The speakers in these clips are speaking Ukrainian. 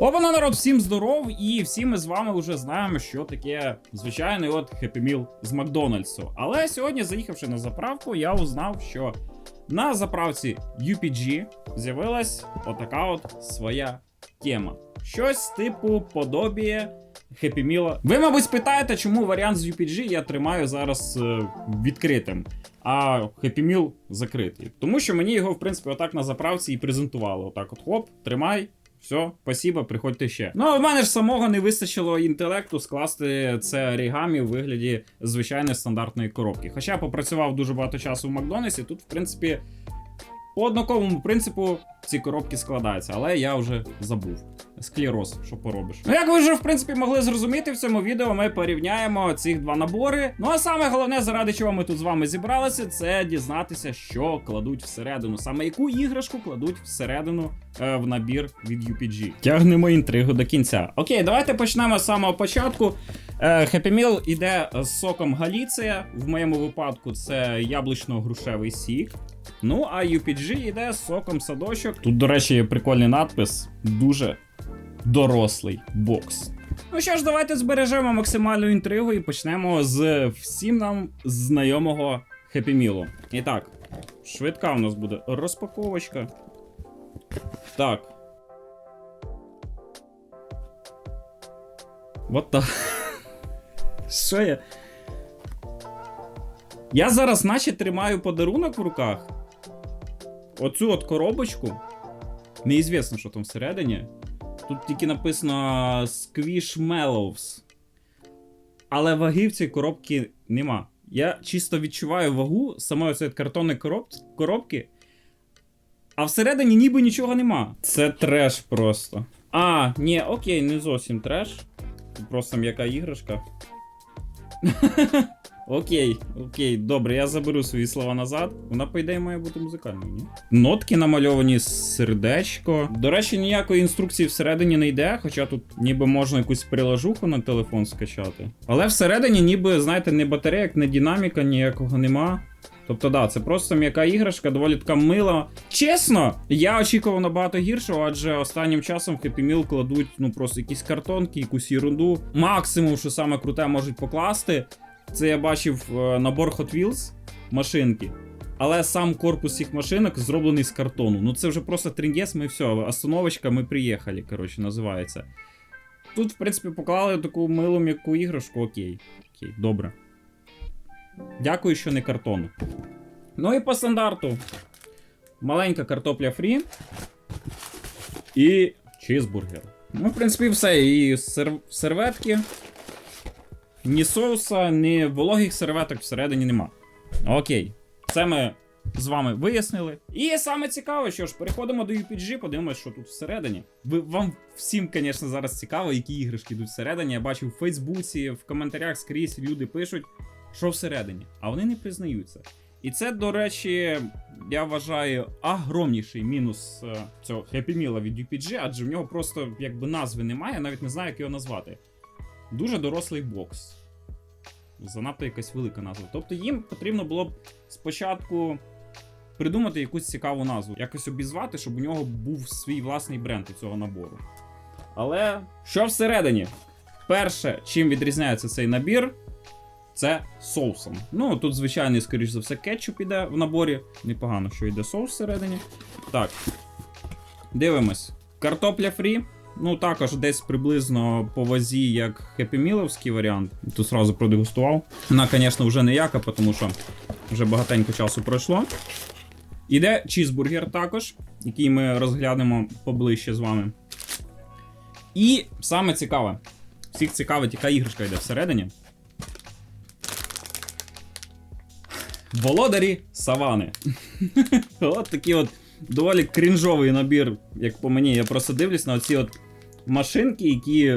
Опана народ, всім здоров, і всі ми з вами вже знаємо, що таке звичайний от Meal з Макдональдсу. Але сьогодні, заїхавши на заправку, я узнав, що на заправці UPG з'явилась отака от своя тема. Щось типу подобіє Happy Ви, мабуть, спитаєте, чому варіант з UPG я тримаю зараз е, відкритим, а Happy Meal закритий. Тому що мені його, в принципі, отак на заправці і презентували. Отак, от хоп, тримай. Все, спасибо, приходьте ще. Ну, а в мене ж самого не вистачило інтелекту скласти це орігамі у вигляді звичайної стандартної коробки. Хоча я попрацював дуже багато часу в Макдональдсі, тут, в принципі, по однаковому принципу ці коробки складаються, але я вже забув. Склероз, що поробиш. Ну, як ви вже в принципі могли зрозуміти, в цьому відео ми порівняємо ці два набори. Ну а саме головне, заради чого ми тут з вами зібралися, це дізнатися, що кладуть всередину. Саме яку іграшку кладуть всередину е, в набір від UPG. Тягнемо інтригу до кінця. Окей, давайте почнемо з самого початку. Е, Happy Meal іде з соком Галіція. В моєму випадку це яблучно-грушевий сік. Ну, а UPG йде соком садочок. Тут, до речі, є прикольний надпис. Дуже дорослий бокс. Ну що ж, давайте збережемо максимальну інтригу і почнемо з всім нам знайомого Meal. І так, швидка у нас буде розпаковочка. Так. Вот так. Що я? Я зараз наче тримаю подарунок в руках. Оцю от коробочку. Неізвісно, що там всередині. Тут тільки написано Squishmallows. Але ваги в цій коробці нема. Я чисто відчуваю вагу самої цієї картонної короб... коробки. А всередині ніби нічого нема. Це треш просто. А, ні, окей, не зовсім треш. Тут просто м'яка іграшка. Окей, окей, добре, я заберу свої слова назад. Вона, по ідеї, має бути музикальною, ні? Нотки намальовані сердечко. До речі, ніякої інструкції всередині не йде, хоча тут ніби можна якусь приложуху на телефон скачати. Але всередині, ніби, знаєте, не батарейок, не динаміка, ніякого нема. Тобто, да, це просто м'яка іграшка, доволі така мила. Чесно, я очікував набагато гіршого, адже останнім часом в Happy Meal кладуть ну просто якісь картонки, якусь ерунду. Максимум, що саме круте можуть покласти. Це я бачив е, набор Hot Wheels машинки. Але сам корпус цих машинок зроблений з картону. Ну це вже просто трінгес, ми все, остановочка, ми приїхали, коротше, називається. Тут, в принципі, поклали таку милу м'яку іграшку, окей. Окей, добре. Дякую, що не картону. Ну і по стандарту. Маленька картопля фрі. І чизбургер. Ну, в принципі, все. І сер- серветки. Ні соуса, ні вологих серветок всередині нема. Окей. Це ми з вами вияснили. І саме цікаве, що ж, переходимо до UPG, подивимося, що тут всередині. Ви, вам всім, звісно, зараз цікаво, які іграшки йдуть всередині. Я бачив в Фейсбуці, в коментарях скрізь люди пишуть, що всередині, а вони не признаються. І це, до речі, я вважаю огромніший мінус е, цього Happy від UPG, адже в нього просто якби назви немає, я навіть не знаю, як його назвати. Дуже дорослий бокс. Занадто якась велика назва. Тобто їм потрібно було б спочатку придумати якусь цікаву назву, якось обізвати, щоб у нього був свій власний бренд у цього набору. Але що всередині? Перше, чим відрізняється цей набір, це соусом. Ну, тут, звичайний, скоріш за все, кетчуп іде в наборі. Непогано, що йде соус всередині. Так. Дивимось. Картопля фрі. Ну, також десь приблизно по вазі, як хеппіміловський варіант. Тут сразу продегустував. Вона, звісно, вже не яка, тому що вже багатенько часу пройшло. Іде чізбургер також, який ми розглянемо поближче з вами. І саме цікаве. Всіх цікавить, яка іграшка йде всередині. Володарі Савани. от такий от доволі крінжовий набір, як по мені. Я просто дивлюсь на оці от машинки, які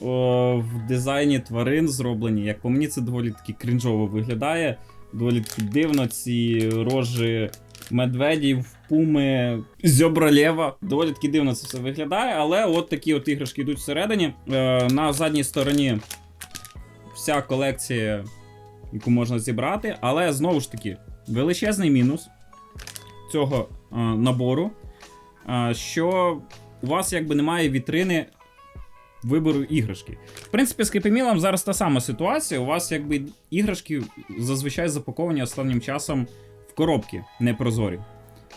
о, в дизайні тварин зроблені. Як по мені, це доволі таки крінжово виглядає. Доволі таки дивно ці рожі медведів, пуми, зьобралєва. Доволі таки дивно це все виглядає, але от такі от іграшки йдуть всередині. Е, на задній стороні вся колекція, яку можна зібрати, але знову ж таки, величезний мінус цього е, набору, е, що у вас якби немає вітрини вибору іграшки. В принципі, з Happy зараз та сама ситуація. У вас якби іграшки зазвичай запаковані останнім часом в коробки непрозорі.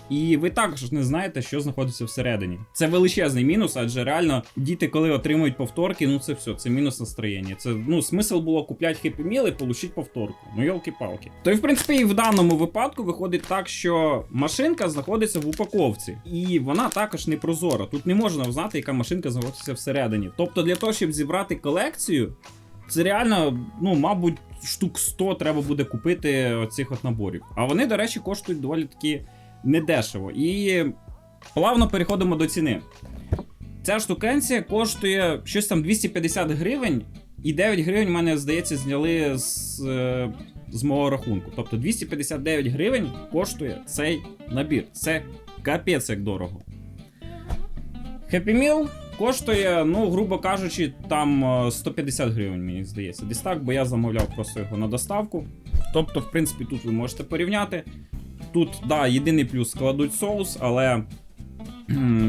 І ви також не знаєте, що знаходиться всередині. Це величезний мінус, адже реально діти, коли отримують повторки, ну це все, це мінус настроєння. Це ну смисл було купляти Meal і получити повторку. Ну йолки-палки. То і в принципі і в даному випадку виходить так, що машинка знаходиться в упаковці, і вона також не прозора. Тут не можна знати, яка машинка знаходиться всередині. Тобто, для того, щоб зібрати колекцію, це реально, ну, мабуть, штук 100 треба буде купити оцих от наборів. А вони, до речі, коштують доволі таки недешево. І плавно переходимо до ціни. Ця штукенція коштує щось там 250 гривень, і 9 гривень, мене, здається, зняли з, е, з мого рахунку. Тобто 259 гривень коштує цей набір. Це капець як дорого. Happy Meal коштує, ну, грубо кажучи, там е, 150 гривень, мені здається. Десь так, бо я замовляв просто його на доставку. Тобто, в принципі, тут ви можете порівняти. Тут, да, єдиний плюс складуть соус, але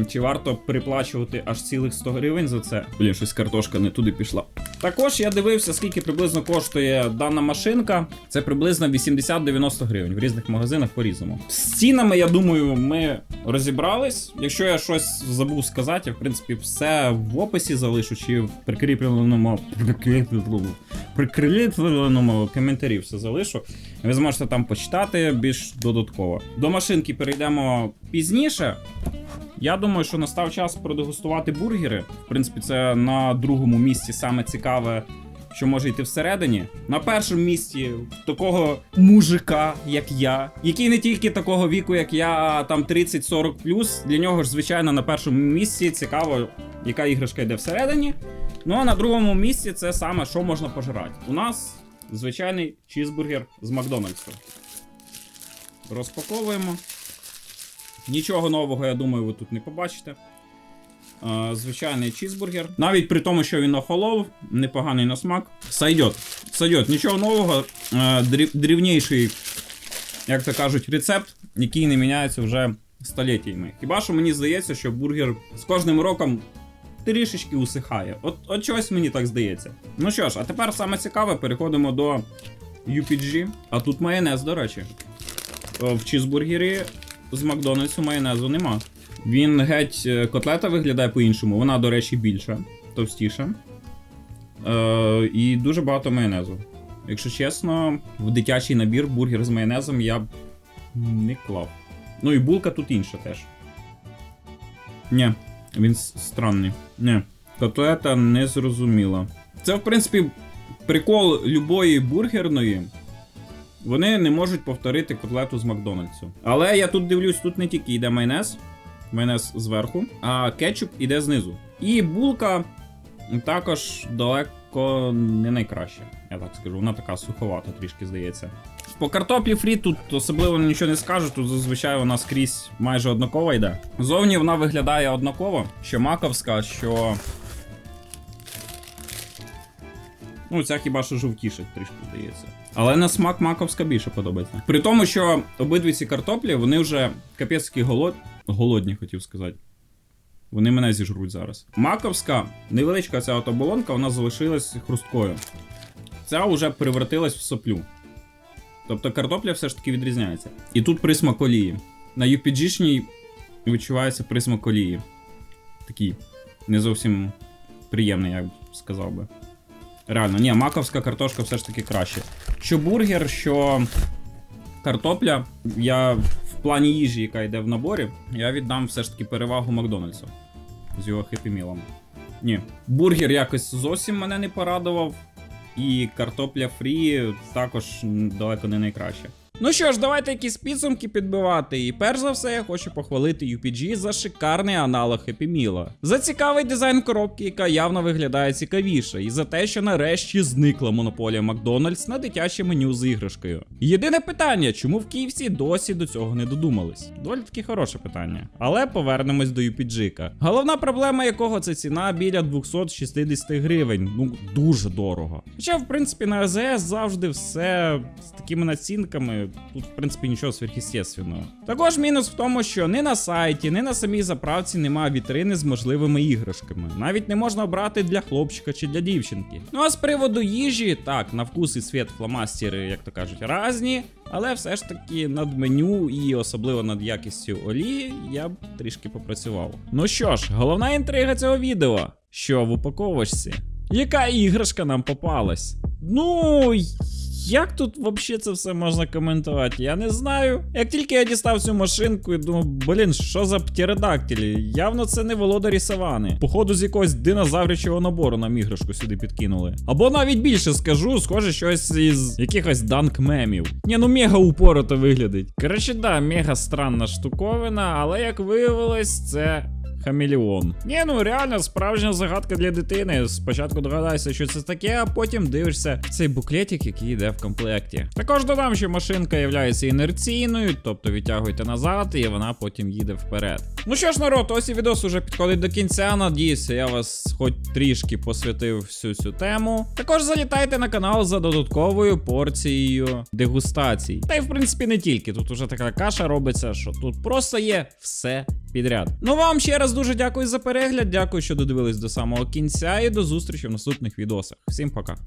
чи варто переплачувати аж цілих 100 гривень за це? Блін, щось картошка не туди пішла. Також я дивився, скільки приблизно коштує дана машинка. Це приблизно 80-90 гривень в різних магазинах по-різному. З цінами, я думаю, ми розібрались. Якщо я щось забув сказати, я в принципі все в описі залишу чи в прикріпленому прикріпленому, прикріпленому коментарі все залишу. Ви зможете там почитати більш додатково. До машинки перейдемо пізніше. Я думаю, що настав час продегустувати бургери. В принципі, це на другому місці саме цікаве, що може йти всередині. На першому місці такого мужика, як я, який не тільки такого віку, як я, а там 30-40 Для нього ж, звичайно, на першому місці цікаво, яка іграшка йде всередині. Ну а на другому місці це саме що можна пожирати. У нас звичайний чізбургер з Макдональдсу. Розпаковуємо. Нічого нового, я думаю, ви тут не побачите. Звичайний чізбургер. Навіть при тому, що він охолов, непоганий на смак. Сойдет. Сойдет. Нічого нового. Дрівніший, як то кажуть, рецепт, який не міняється вже століттями. Хіба що мені здається, що бургер з кожним роком трішечки усихає. От, от чогось мені так здається. Ну що ж, а тепер саме цікаве, переходимо до UPG. А тут майонез, до речі. В чізбургері з Макдональдсу майонезу нема. Він геть е, котлета виглядає по-іншому. Вона, до речі, більша, товстіша. Е, і дуже багато майонезу. Якщо чесно, в дитячий набір бургер з майонезом я б не клав. Ну і булка тут інша теж. Ні, він странний. Ні, котлета не зрозуміла. Це, в принципі, прикол любої бургерної. Вони не можуть повторити котлету з Макдональдсу. Але я тут дивлюсь, тут не тільки йде майонез, майонез зверху, а кетчуп іде знизу. І булка також далеко не найкраща, я так скажу. Вона така суховата, трішки здається. По картоплі фрі тут особливо нічого не скажу, тут зазвичай вона скрізь майже однакова йде. Зовні вона виглядає однаково, що маковська, що. Ну, ця хіба що жовтіше трішки здається. Але на смак маковська більше подобається. При тому, що обидві ці картоплі, вони вже капецькі голод... голодні, хотів сказати. Вони мене зіжруть зараз. Маковська, невеличка ця от оболонка, вона залишилась хрусткою. Ця вже перевертилась в соплю. Тобто картопля все ж таки відрізняється. І тут присмак олії. На UPG-шній відчувається присмак олії. Такий не зовсім приємний, я б сказав би. Реально, ні, маковська картошка все ж таки краще. Що бургер, що картопля, я в плані їжі, яка йде в наборі, я віддам все ж таки перевагу Макдональдсу з його хеппі-мілом. Ні, бургер якось зовсім мене не порадував, і картопля фрі також далеко не найкраще. Ну що ж, давайте якісь підсумки підбивати. І перш за все, я хочу похвалити UPG за шикарний аналог Happy Meal. За цікавий дизайн коробки, яка явно виглядає цікавіше, і за те, що нарешті зникла монополія Макдональдс на дитяче меню з іграшкою. Єдине питання, чому в Київсі досі до цього не додумались? Доволі таки хороше питання. Але повернемось до UPG. Головна проблема якого це ціна біля 260 гривень. Ну дуже дорого. Хоча, в принципі, на АЗС завжди все з такими націнками тут, в принципі, нічого сверхъестественного. Також мінус в тому, що ні на сайті, ні на самій заправці немає вітрини з можливими іграшками. Навіть не можна обрати для хлопчика чи для дівчинки. Ну а з приводу їжі, так, на вкус і світ фломастери, як то кажуть, разні. Але все ж таки над меню і особливо над якістю олії я б трішки попрацював. Ну що ж, головна інтрига цього відео: що в упаковочці? Яка іграшка нам попалась? Ну, як тут взагалі це все можна коментувати? Я не знаю. Як тільки я дістав цю машинку і думав, блін, що за птеродактилі? Явно це не володарі савани. Походу, з якогось динозаврячого набору нам іграшку сюди підкинули. Або навіть більше скажу, схоже, щось із якихось данк мемів. Ні, ну мега упорото виглядить. Коротше, да, мега странна штуковина, але як виявилось, це. Хамелеон. Ні, ну реально справжня загадка для дитини. Спочатку догадайся, що це таке, а потім дивишся цей буклетик, який йде в комплекті. Також додам, що машинка є інерційною, тобто відтягуйте назад, і вона потім їде вперед. Ну що ж, народ, ось і відос уже підходить до кінця. Надіюся, я вас хоч трішки посвятив всю цю тему. Також залітайте на канал за додатковою порцією дегустацій. Та й в принципі не тільки. Тут уже така каша робиться, що тут просто є все підряд. Ну вам ще раз дуже дякую за перегляд. Дякую, що додивились до самого кінця, і до зустрічі в наступних відосах. Всім пока.